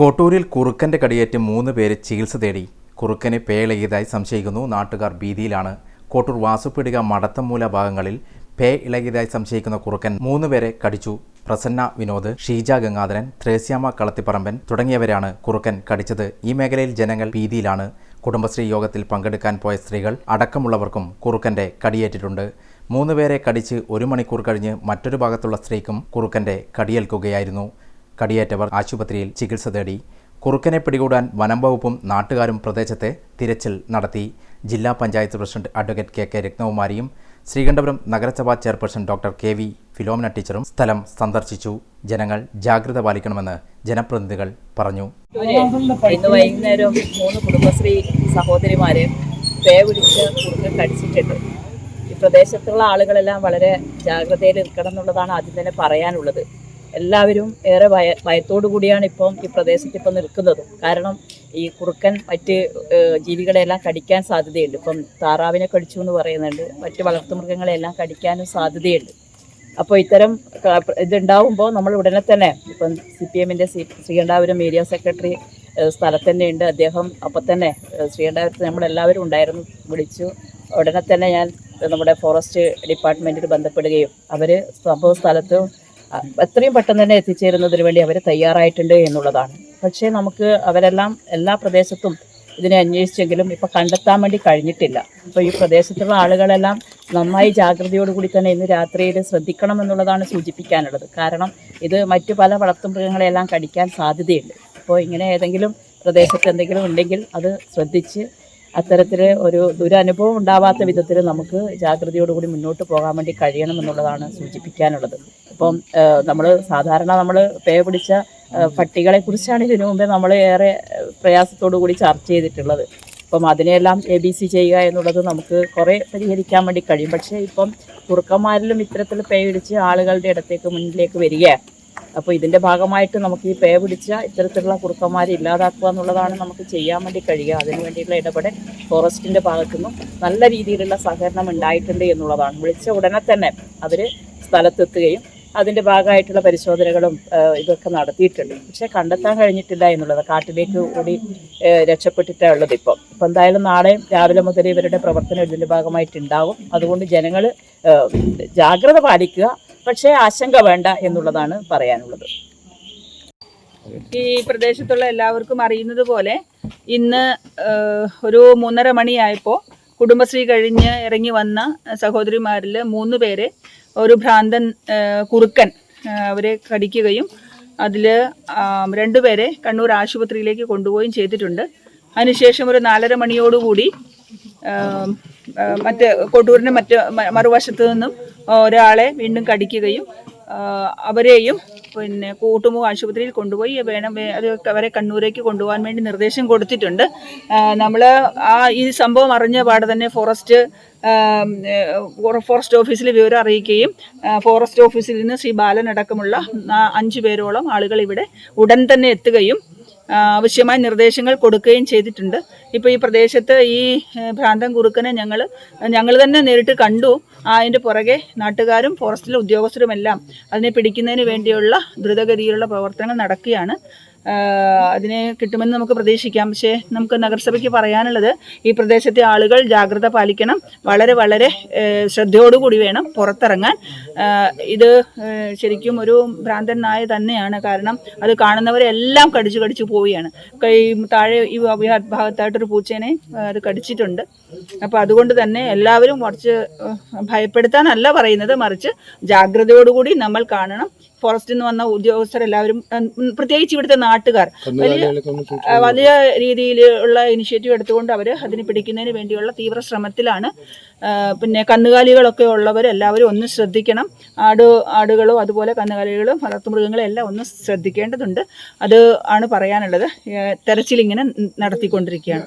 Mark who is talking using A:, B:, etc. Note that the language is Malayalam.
A: കോട്ടൂരിൽ കുറുക്കന്റെ കടിയേറ്റ് മൂന്ന് പേര് ചികിത്സ തേടി. കുറുക്കനെ പേയിളകിയതായി സംശയിക്കുന്നു. നാട്ടുകാർ ഭീതിയിലാണ്. കോട്ടൂർ വാസുപീടിക മടത്തമൂല ഭാഗങ്ങളിൽ പേ ഇളകിയതായി സംശയിക്കുന്ന കുറുക്കൻ മൂന്ന് പേരെ കടിച്ചു. പ്രസന്ന വിനോദ് ഷീജ ഗംഗാധരൻ ത്രേസ്യാമ കളത്തിപ്പറമ്പൻ തുടങ്ങിയവരാണ് കുറുക്കൻ കടിച്ചത്. ഈ മേഖലയിൽ ജനങ്ങൾ ഭീതിയിലാണ്. കുടുംബശ്രീ യോഗത്തിൽ പങ്കെടുക്കാൻ പോയ സ്ത്രീകൾ അടക്കമുള്ളവർക്കും കുറുക്കന്റെ കടിയേറ്റിട്ടുണ്ട്. മൂന്ന് പേരെ കടിച്ച് ഒരു മണിക്കൂർ കഴിഞ്ഞ് മറ്റൊരു ഭാഗത്തുള്ള സ്ത്രീക്കും കുറുക്കന്റെ കടിയേൽക്കുകയായിരുന്നു. കടിയേറ്റവർ ആശുപത്രിയിൽ ചികിത്സ തേടി കുറുക്കനെ പിടികൂടാൻ വനം വകുപ്പും നാട്ടുകാരും പ്രദേശത്തെ തിരച്ചിൽ നടത്തി. ജില്ലാ panchayat president advocate K K രത്നകുമാരിയും Sreekandapuram നഗരസഭാ chairperson doctor K V Philomina ടീച്ചറും സ്ഥലം സന്ദർശിച്ചു. ജനങ്ങൾ ജാഗ്രത പാലിക്കണമെന്ന് ജനപ്രതിനിധികൾ പറഞ്ഞു.
B: ഇന്ന് വൈകുന്നേരം മൂന്ന് കുടുംബശ്രീ സഹോദരിമാരെ പേ പിടിച്ച് കുറുക്കൻ കടിച്ചിട്ടുണ്ട്. ഈ പ്രദേശത്തുള്ള ആളുകളെല്ലാം വളരെ ജാഗ്രതയിൽ നിൽക്കണം എന്നുള്ളതാണ് ആദ്യം തന്നെ പറയാനുള്ളത്. എല്ലാവരും ഏറെ ഭയ ഭയത്തോടു കൂടിയാണ് ഇപ്പം ഈ പ്രദേശത്ത് ഇപ്പം നിൽക്കുന്നത്. കാരണം ഈ കുറുക്കൻ മറ്റ് ജീവികളെല്ലാം കടിക്കാൻ സാധ്യതയുണ്ട്. ഇപ്പം താറാവിനെ കടിച്ചു എന്ന് പറയുന്നുണ്ട്. മറ്റ് വളർത്തുമൃഗങ്ങളെല്ലാം കടിക്കാനും സാധ്യതയുണ്ട്. അപ്പോൾ ഇത്തരം ഇതുണ്ടാവുമ്പോൾ നമ്മൾ ഉടനെ തന്നെ ഇപ്പം സി പി എമ്മിന്റെ ശ്രീകണ്ഠാപുരം ഏരിയ സെക്രട്ടറി സ്ഥലത്ത് തന്നെ ഉണ്ട് അദ്ദേഹം അപ്പം തന്നെ ശ്രീകണ്ഠാപുരത്ത് നമ്മളെല്ലാവരും ഉണ്ടായിരുന്നു വിളിച്ചു. ഉടനെ തന്നെ ഞാൻ നമ്മുടെ ഫോറസ്റ്റ് ഡിപ്പാർട്ട്മെന്റിൽ ബന്ധപ്പെടുകയും. അവർ സംഭവ സ്ഥലത്ത് എത്രയും പെട്ടെന്ന് തന്നെ എത്തിച്ചേരുന്നതിന് വേണ്ടി അവർ തയ്യാറായിട്ടുണ്ട് എന്നുള്ളതാണ്. പക്ഷേ നമുക്ക് അവരെല്ലാം എല്ലാ പ്രദേശത്തും ഇതിനെ അന്വേഷിച്ചെങ്കിലും ഇപ്പം കണ്ടെത്താൻ വേണ്ടി കഴിഞ്ഞിട്ടില്ല. അപ്പോൾ ഈ പ്രദേശത്തുള്ള ആളുകളെല്ലാം നന്നായി ജാഗ്രതയോടുകൂടി തന്നെ ഇന്ന് രാത്രിയിൽ ശ്രദ്ധിക്കണം എന്നുള്ളതാണ് സൂചിപ്പിക്കാനുള്ളത്. കാരണം ഇത് മറ്റു പല വളർത്തുമൃഗങ്ങളെല്ലാം കടിക്കാൻ സാധ്യതയുണ്ട്. അപ്പോൾ ഇങ്ങനെ ഏതെങ്കിലും പ്രദേശത്ത് എന്തെങ്കിലും ഉണ്ടെങ്കിൽ അത് ശ്രദ്ധിച്ച് അത്തരത്തിൽ ഒരു ദുരനുഭവം ഉണ്ടാവാത്ത വിധത്തിൽ നമുക്ക് ജാഗ്രതയോടുകൂടി മുന്നോട്ട് പോകാൻ വേണ്ടി കഴിയണം എന്നുള്ളതാണ് സൂചിപ്പിക്കാനുള്ളത്. ഇപ്പം നമ്മൾ സാധാരണ നമ്മൾ പേ പിടിച്ച പട്ടികളെ കുറിച്ചാണ് ഇതിനു മുമ്പേ നമ്മൾ ഏറെ പ്രയാസത്തോടു കൂടി ചർച്ച ചെയ്തിട്ടുള്ളത്. അപ്പം അതിനെയെല്ലാം എ ബി സി ചെയ്യുക എന്നുള്ളത് നമുക്ക് കുറേ പരിഹരിക്കാൻ വേണ്ടി കഴിയും. പക്ഷേ ഇപ്പം കുറുക്കന്മാരിലും ഇത്തരത്തിൽ പിടിച്ച് ആളുകളുടെ ഇടത്തേക്ക് മുന്നിലേക്ക് വരികയാണ്. അപ്പോൾ ഇതിന്റെ ഭാഗമായിട്ട് നമുക്ക് ഈ പേ പിടിച്ച ഇത്തരത്തിലുള്ള കുറുക്കന്മാരെ ഇല്ലാതാക്കുക എന്നുള്ളതാണ് നമുക്ക് ചെയ്യാൻ വേണ്ടി കഴിയുക. അതിനു വേണ്ടിയിട്ടുള്ള ഇടപെടൽ ഫോറസ്റ്റിന്റെ ഭാഗത്തു നിന്നും നല്ല രീതിയിലുള്ള സഹകരണം ഉണ്ടായിട്ടുണ്ട് എന്നുള്ളതാണ്. വിളിച്ച ഉടനെ തന്നെ അവർ സ്ഥലത്തെത്തുകയും അതിന്റെ ഭാഗമായിട്ടുള്ള പരിശോധനകളും ഇതൊക്കെ നടത്തിയിട്ടുണ്ട്. പക്ഷേ കണ്ടെത്താൻ കഴിഞ്ഞിട്ടില്ല എന്നുള്ളത് കാട്ടിലേക്ക് കൂടി രക്ഷപ്പെട്ടിട്ടേ ഉള്ളത് ഇപ്പം. ഇപ്പം എന്തായാലും നാളെ രാവിലെ മുതൽ ഇവരുടെ പ്രവർത്തനം ഇതിന്റെ ഭാഗമായിട്ടുണ്ടാകും അതുകൊണ്ട് ജനങ്ങൾ ജാഗ്രത പാലിക്കുക. പക്ഷേ ആശങ്ക വേണ്ട എന്നുള്ളതാണ് പറയാനുള്ളത്.
C: ഈ പ്രദേശത്തുള്ള എല്ലാവർക്കും അറിയുന്നത് പോലെ ഇന്ന് ഒരു മൂന്നര മണിയായപ്പോൾ കുടുംബശ്രീ കഴിഞ്ഞ് ഇറങ്ങി വന്ന സഹോദരിമാരിൽ മൂന്ന് പേരെ ഒരു ഭ്രാന്തൻ കുറുക്കൻ അവരെ കടിക്കുകയും അതിൽ രണ്ടുപേരെ കണ്ണൂർ ആശുപത്രിയിലേക്ക് കൊണ്ടുപോവുകയും ചെയ്തിട്ടുണ്ട്. അതിനുശേഷം ഒരു നാലര മണിയോടുകൂടി മറ്റ് കൊട്ടൂരിന്റെ മറ്റ് മറുവശത്തു നിന്നും ഒരാളെ വീണ്ടും കടിക്കുകയും അവരെയും പിന്നെ കൂട്ടുമുഖ ആശുപത്രിയിൽ കൊണ്ടുപോയി വേണം അവരെ കണ്ണൂരേക്ക് കൊണ്ടുപോകാൻ വേണ്ടി നിർദ്ദേശം കൊടുത്തിട്ടുണ്ട്. നമ്മൾ ആ ഈ സംഭവം അറിഞ്ഞ പാടെ തന്നെ ഫോറസ്റ്റ് ഫോറസ്റ്റ് ഓഫീസിൽ വിവരം അറിയിക്കുകയും ഫോറസ്റ്റ് ഓഫീസിൽ നിന്ന് ശ്രീ ബാലൻ അടക്കമുള്ള അഞ്ചു പേരോളം ആളുകൾ ഇവിടെ ഉടൻ തന്നെ എത്തുകയും ആവശ്യമായ നിർദ്ദേശങ്ങൾ കൊടുക്കുകയും ചെയ്തിട്ടുണ്ട്. ഇപ്പോൾ ഈ പ്രദേശത്ത് ഈ ഭ്രാന്തം ഭ്രാന്തൻ കുറുക്കനെ ഞങ്ങൾ ഞങ്ങൾ തന്നെ നേരിട്ട് കണ്ടു. അതിന്റെ പുറകെ നാട്ടുകാരും ഫോറസ്റ്റിലെ ഉദ്യോഗസ്ഥരുമെല്ലാം അതിനെ പിടിക്കുന്നതിന് വേണ്ടിയുള്ള ദ്രുതഗതിയിലുള്ള പ്രവർത്തനങ്ങൾ നടക്കുകയാണ്. അതിനെ കിട്ടുമെന്ന് നമുക്ക് പ്രതീക്ഷിക്കാം. പക്ഷേ നമുക്ക് നഗരസഭയ്ക്ക് പറയാനുള്ളത് ഈ പ്രദേശത്തെ ആളുകൾ ജാഗ്രത പാലിക്കണം. വളരെ വളരെ ശ്രദ്ധയോടുകൂടി വേണം പുറത്തിറങ്ങാൻ. ഇത് ശരിക്കും ഒരു ഭ്രാന്തൻ നായ തന്നെയാണ്. കാരണം അത് കാണുന്നവരെല്ലാം കടിച്ചു കടിച്ചു പോവുകയാണ്. കൈ താഴെ ഈ ഭാഗത്തായിട്ടൊരു പൂച്ചേനെ അത് കടിച്ചിട്ടുണ്ട്. അപ്പോൾ അതുകൊണ്ട് തന്നെ എല്ലാവരും കുറച്ച് ഭയപ്പെടുത്താനല്ല പറയുന്നത്. മറിച്ച് ജാഗ്രതയോടുകൂടി നമ്മൾ കാണണം. ഫോറസ്റ്റിൽ നിന്ന് വന്ന ഉദ്യോഗസ്ഥരെല്ലാവരും എല്ലാവരും പ്രത്യേകിച്ച് ഇവിടുത്തെ നാട്ടുകാർ വലിയ വലിയ രീതിയിലുള്ള ഇനിഷ്യേറ്റീവ് എടുത്തുകൊണ്ട് അവർ അതിനെ പിടിക്കുന്നതിന് വേണ്ടിയുള്ള തീവ്ര ശ്രമത്തിലാണ് പിന്നെ കന്നുകാലികളൊക്കെ ഉള്ളവർ എല്ലാവരും ഒന്ന് ശ്രദ്ധിക്കണം. ആട് ആടുകളും അതുപോലെ കന്നുകാലികളും വളർത്തുമൃഗങ്ങളും എല്ലാം ഒന്ന് ശ്രദ്ധിക്കേണ്ടതുണ്ട്. അത് ആണ് പറയാനുള്ളത്. തെരച്ചിലിങ്ങനെ നടത്തിക്കൊണ്ടിരിക്കുകയാണ്.